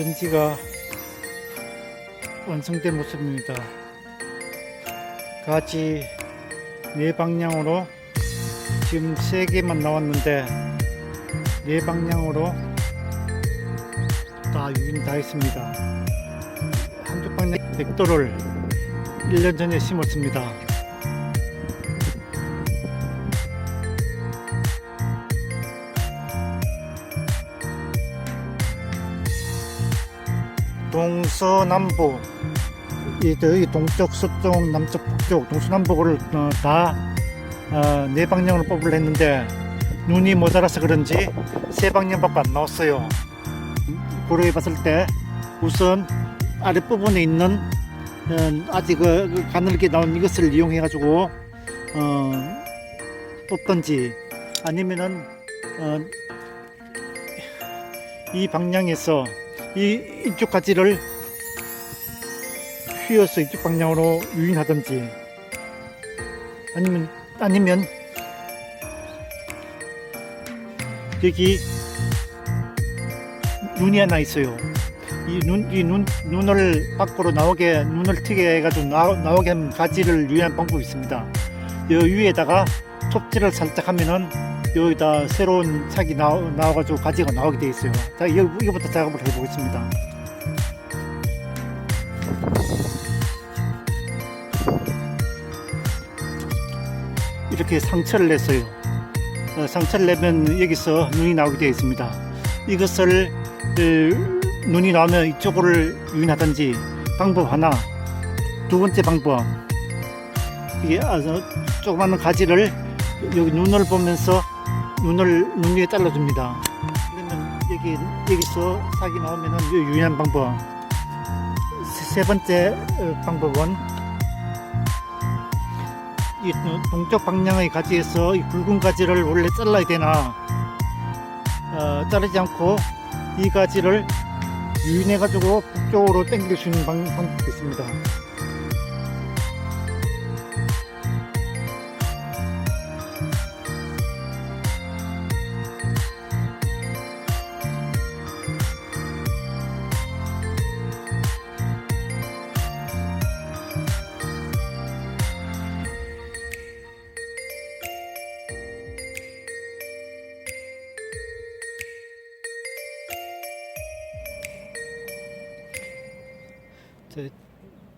전지가 완성된 모습입니다. 가지 네 방향으로 지금 세 개만 나왔는데 네 방향으로 다 유인 다 했습니다. 한쪽 방향 백도를 1년 전에 심었습니다. 동서남북 이, 동쪽, 서쪽, 남쪽, 북쪽, 동서남북을 어, 다네 방향으로 뽑으려 했는데 눈이 모자라서 그런지 세 방향밖에 안 나왔어요. 고려해 봤을 때 우선 아랫부분에 있는 어, 아직 그, 그 가늘게 나온 이것을 이용해 가지고 어, 뽑던지 아니면은 어, 이 방향에서 이 이쪽 가지를 휘어서 이쪽 방향으로 유인하든지 아니면 아니면 여기 눈이 하나 있어요. 이 눈, 이 눈, 눈을 밖으로 나오게, 눈을 트게 해가지고 나, 나오게 하는 가지를 유인한 방법이 있습니다. 이 위에다가 톱질을 살짝 하면은 여기다 새로운 착이 나와, 나와가지고 가지가 나오게 돼 있어요. 자, 이거, 이거부터 작업을 해보겠습니다. 이렇게 상처를 냈어요. 어, 상처를 내면 여기서 눈이 나오게 되어 있습니다. 이것을 에, 눈이 나오면 이쪽을 유인하든지 방법 하나. 두 번째 방법. 이게 아주 조그마한 가지를 여기 눈을 보면서 눈을 눈 위에 잘라줍니다. 그러면 여기 여기서 sak이 나오면은 요 유인한 방법. 세- 세 번째 어, 방법은 이 동쪽 방향의 가지에서 이 굵은 가지를 원래 잘라야 되나 어, 자르지 않고 이 가지를 유인해 가지고 북쪽으로 방, 방법도 있습니다.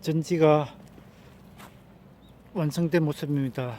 전지가 완성된 모습입니다.